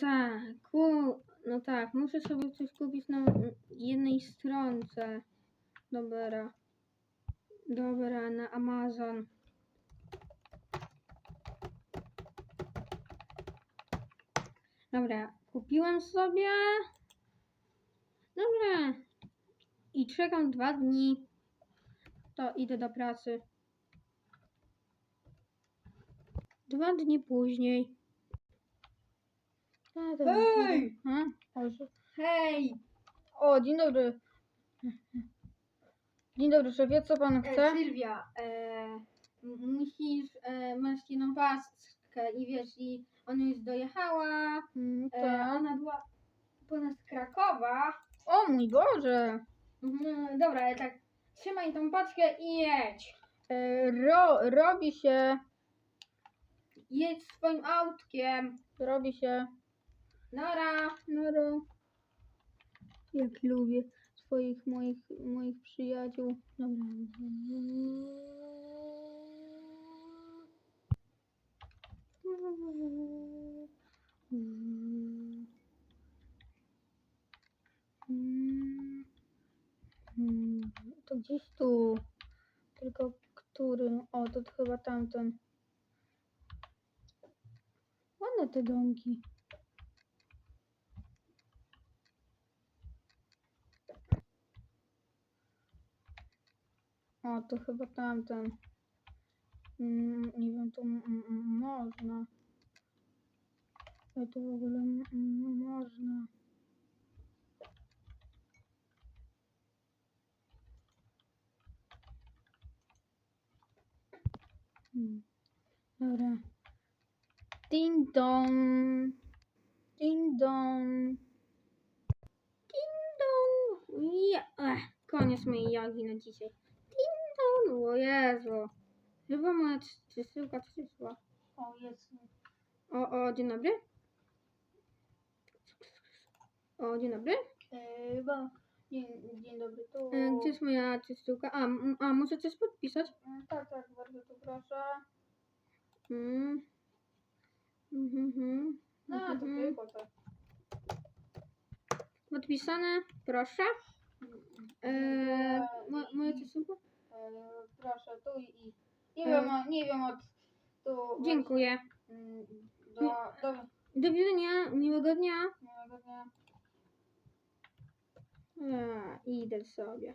tak, ku, no tak, muszę sobie coś kupić na jednej stronce. Dobra. Dobra, na Amazon. Dobra, kupiłem sobie. Dobra. I czekam dwa dni. To idę do pracy. Dwa dni później. Hej! Hej! O, dzień dobry. Dzień dobry, szefie, co pan E, chce? Sylwia, e, musisz, e, masz jedną paskę i wiesz, i ona już dojechała, Mm, e, tak. ona była ponad Krakowa. O mój Boże. Mhm, dobra, ale tak, trzymaj tą paczkę i jedź. E, ro, robi się, Jedź swoim autkiem. robi się. Nara. Nara. Jak lubię swoich moich, moich przyjaciół. Dobra. To gdzieś tu. Tylko który? O, to chyba tamten. Ładne te domki. O, to chyba tamten. Mm, nie wiem, tu można. Ale to w ogóle można. Hmm. Dobra. Ding dong. Ding dong. Ding dong. Ja. Ech, koniec mojej jagi na dzisiaj. Ding dong. O Jezu. Chyba moja przesyłka przyszła. O, jest. O, o, dzień dobry. O, dzień dobry. E, chyba, dzień, dzień dobry, tu. E, Gdzie jest moja przesyłka? A, m- a muszę coś podpisać? E, Tak, tak, bardzo tu proszę. Mm. Mhm, mhm. No, to Mhm. tylko to. Podpisane, proszę. E, mo, moja przesyłka? E, proszę, tu i, i nie, wiem od tu. Dziękuję. Mm, Do, do Do widzenia, miłego dnia. miłego dnia. A, idę sobie.